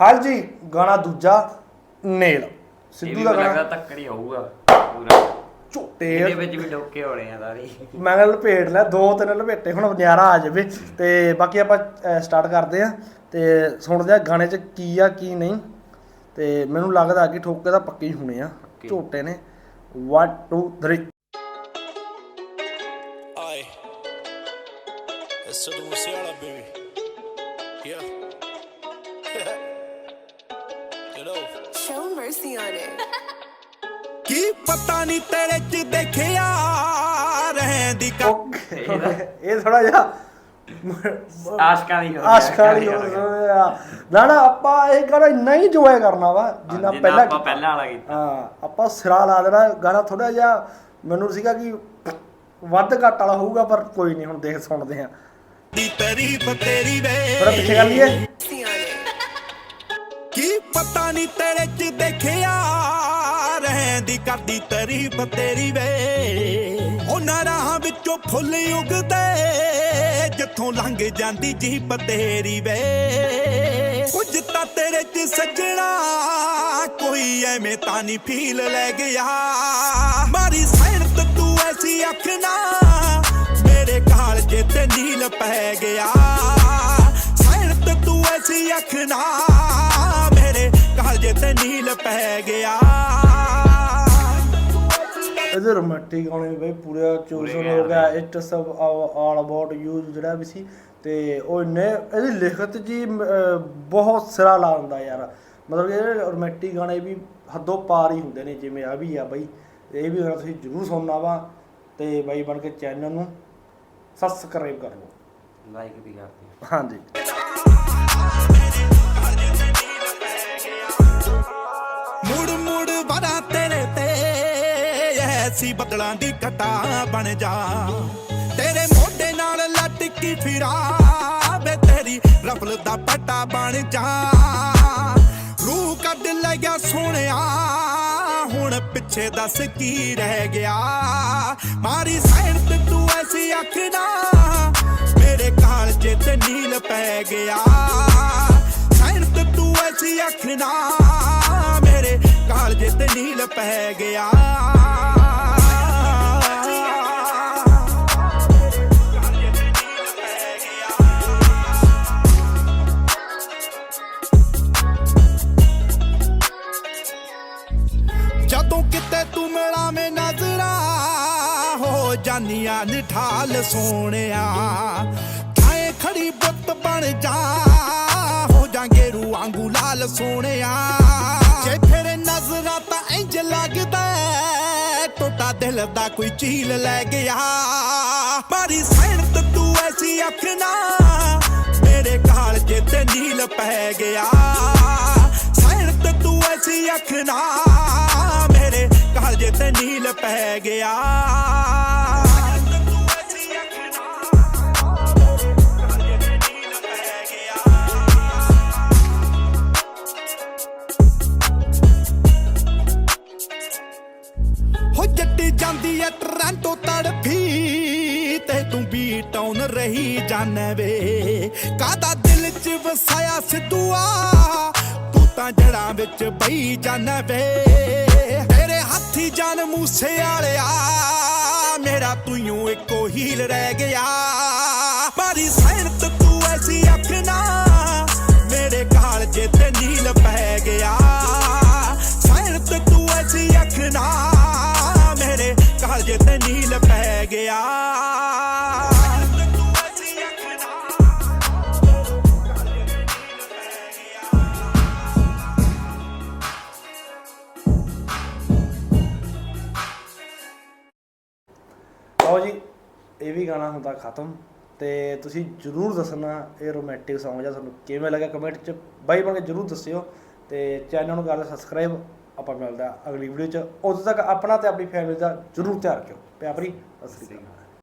ਹਾਲ ਜੀ ਗਾਣਾ ਦੂਜਾ ਨੇਲ। ਸਿੱਧੂ ਦਾ ਮੈਨੂੰ ਗਾਣਾ। ਲੱਗਦਾ ਤੱਕੜੀ ਹੋਊਗਾ ਪੂਰਾ। ਝੋਟੇ ਇਹਦੇ ਵਿੱਚ ਵੀ ਡੋਕੇ ਹੋਣੇ ਆ ਸਾਰੀ। ਮੈਂ ਕਿਹਾ ਲਪੇਟ ਲੈ ਦੋ ਤਿੰਨ ਲਪੇਟੇ ਹੁਣ ਨਿਆਰਾ ਆ ਜਾਵੇ। ਤੇ ਬਾਕੀ ਆਪਾਂ ਸਟਾਰਟ ਕਰਦੇ ਆ ਤੇ ਸੁਣਦੇ ਆ ਗਾਣੇ 'ਚ ਕੀ ਆ ਕੀ ਨਹੀਂ। ਤੇ ਮੈਨੂੰ ਲੱਗਦਾ ਕਿ ਠੋਕੇ ਦਾ ਪੱਕੇ ਹੀ ਹੋਣੇ ਆ। ਝੋਟੇ ਨੇ। 1 2 3 Aye. It's Sidhu Musiala, baby. Yeah. you Show mercy on it. ਕੀ ਪਤਾ ਨਹੀਂ ਤੇਰੇ ਚ ਦੇਖਿਆ ਰਹਿੰਦੀ ਕਾ ਇਹ ਥੋੜਾ ਜਿਹਾ ਆਸ਼ਕਾਂ ਦੀ ਆਸ਼ਕਾਂ ਦੀ। ਨਾ ਨਾ ਆਪਾਂ ਇਹ ਗਾਣਾ ਇੰਨਾ ਹੀ ਇੰਜੋਏ ਕਰਨਾ ਵਾ ਜਿੰਨਾ ਪਹਿਲਾਂ ਆਪਾਂ। ਪਹਿਲਾਂ ਵਾਲਾ ਕੀਤਾ ਹਾਂ ਆਪਾਂ ਸਿਰਾ ਲਾ ਦੇਣਾ ਗਾਣਾ ਥੋੜਾ ਜਿਹਾ ਮੈਨੂੰ ਸੀਗਾ ਕਿ ਵੱਧ ਘੱਟ ਵਾਲਾ ਹੋਊਗਾ ਪਰ ਕੋਈ ਨਹੀਂ ਹੁਣ ਦੇਖ ਸੁਣਦੇ ਆ ਦੀ ਤਾਰੀਫ ਤੇਰੀ ਵੇ ਥੋੜਾ ਪਿੱਛੇ ਕਰ ਲਈਏ. ਕੀ ਪਤਾ ਨਹੀਂ ਤੇਰੇ ਚ ਦੇਖਿਆ ਰਹਿੰਦੀ ਕਰਦੀ ਤਾਰੀਫ ਤੇਰੀ ਵੇ। ਉਹਨਾਂ ਰਾਹਾਂ ਵਿੱਚੋਂ ਫੁੱਲ ਉਗਦੇ, ਜਿੱਥੋਂ ਲੰਘ ਜਾਂਦੀ ਜੀਪ ਤੇਰੀ ਵੇ। ਕੁਝ ਤਾਂ ਤੇਰੇ ਚ ਸੱਜਣਾ, ਕੋਈ ਐਵੇਂ ਤਾਂ ਨਹੀਂ ਫੀਲ ਲੈ ਗਿਆ। ਮਾਰੀ ਸੈਨਤ ਤੂੰ ਐਸੀ ਅੱਖ ਮੇਰੇ ਮੇਰੇ ਕਾਲਜੇ ਤੇ ਨੀਲ ਪੈ ਗਿਆ। ਸੈਨਤ ਤੂੰ ਐਸੀ ਅੱਖ ਤੇ ਨੀਲ ਪੈ ਗਿਆ। ਇਹਦੇ ਰੋਮਾਂਟਿਕ ਗਾਣੇ ਬਈ ਪੂਰਾ ਚੂਜ਼ਨ ਹੋ ਗਿਆ। ਇਟ ਸਭ ਆਲ ਅਬਾਊਟ ਯੂ ਜਿਹੜਾ ਵੀ ਸੀ ਤੇ ਉਹ ਇੰਨੇ ਇਹਦੀ ਲਿਖਤ ਜੀ ਬਹੁਤ ਸਿਰਾ ਲਾ ਦਿੰਦਾ ਯਾਰ। ਮਤਲਬ ਇਹ ਰੋਮਾਂਟਿਕ ਗਾਣੇ ਵੀ ਹੱਦੋਂ ਪਾਰ ਹੀ ਹੁੰਦੇ ਨੇ ਜਿਵੇਂ ਆ ਵੀ ਆ ਬਈ। ਇਹ ਵੀ ਗਾਣਾ ਤੁਸੀਂ ਜ਼ਰੂਰ ਸੁਣਨਾ ਵਾ ਤੇ ਬਾਈ ਬਣ ਕੇ ਚੈਨਲ ਨੂੰ ਸਬਸਕ੍ਰਾਈਬ ਕਰ ਲਓ। ਲਾਈਕ ਵੀ ਕਰਦੇ ਹਾਂਜੀ। ਮੁੜ ਮੁੜ ਵਰਾਂ ਤੇਰੇ ਤੇ ਐਸੀ ਬਦਲਾਂ ਦੀ ਘਟਾ ਬਣ ਜਾ। ਤੇਰੇ ਮੋਢੇ ਨਾਲ ਲਟਕੀ ਫਿਰਾ ਵੇ ਤੇਰੀ ਰਫਲ ਦਾ ਪਟਾ ਬਣ ਜਾ। ਰੂਹ ਕੱਢ ਲੈ ਗਿਆ ਸੋਹਣਿਆ, ਹੁਣ ਪਿੱਛੇ ਦੱਸ ਕੀ ਰਹਿ ਗਿਆ। ਮਾਰੀ ਸਾਈਡ ਤੇ ਤੂੰ ਐਸੀ ਅੱਖ ਨਾ, ਮੇਰੇ ਕਾਲਜੇ ਤੇ ਨੀਲ ਪੈ ਗਿਆ। ਸਾਈਡ ਤੇ ਤੂੰ ਐਸੀ ਅੱਖ ਨੀਲ ਪੈ ਗਿਆ। ਜਦੋਂ ਕਿਤੇ ਤੂੰ ਮਿਲਾਵੇਂ ਨਜ਼ਰਾ ਹੋ ਜਾਨੀਆਂ ਨਿਠਾਲ ਸੋਹਣਿਆ। ਥਾਏ ਖੜੀ ਬੁੱਤ ਬਣ ਜਾ, ਹੋ ਜਾਂਗੇ ਰੂ ਵਾਂਗੂ ਲਾਲ ਸੋਹਣਿਆ। ਦਿਲ ਦਾ ਕੋਈ ਝੀਲ ਲੈ ਗਿਆ। ਮਾਰੀ ਸੈਨਤ ਤੂੰ ਐਸੀ ਅੱਖ ਨਾ। ਮੇਰੇ ਕਾਲਜੇ ਤੇ ਨੀਲ ਪੈ ਗਿਆ। ਸੈਨਤ ਤੂੰ ਐਸੀ ਅੱਖ ਨਾ। ਮੇਰੇ ਕਾਲਜੇ ਤੇ ਨੀਲ ਪੈ ਗਿਆ। ਤੂੰ ਵੀ ਰਹੀ ਜਾਣੇ ਵੇ। ਕਾਦਾ ਦਿਲ ਚ ਵਸਾਇਆ ਸਿੱਧੂਆ? ਤੂੰ ਤਾਂ ਜੜਾਂ ਵਿੱਚ ਬਈ ਜਾਣੇ ਵੇ। ਤੇਰੇ ਹੱਥੀ ਜਾਨ ਮੂਸੇ ਵਾਲਿਆ, ਮੇਰਾ ਤੂੰ ਇੱਕੋ ਹੀਲ ਰਹਿ ਗਿਆ। ਲਓ ਜੀ, ਇਹ ਵੀ ਗਾਣਾ ਹੁੰਦਾ ਖਤਮ ਤੇ ਤੁਸੀਂ ਜਰੂਰ ਦੱਸਣਾ ਇਹ ਰੋਮਾਂਟਿਕ Song ਆ ਤੁਹਾਨੂੰ ਕਿਵੇਂ ਲੱਗਾ ਕਮੈਂਟ 'ਚ ਬਾਈ ਬਣ ਕੇ ਜਰੂਰ ਦੱਸਿਓ ਤੇ ਚੈਨਲ ਨੂੰ ਕਰ ਦਿਓ ਸਬਸਕ੍ਰਾਈਬ ਆਪਾਂ ਮਿਲਦਾ ਅਗਲੀ ਵੀਡੀਓ 'ਚ। ਉਦੋਂ ਤੱਕ ਆਪਣਾ ਤੇ ਆਪਣੀ ਫੈਮਿਲੀ ਦਾ ਜਰੂਰ ਧਿਆਨ ਰੱਖਿਓ। ਪਿਆਰੀ ਸਤਿ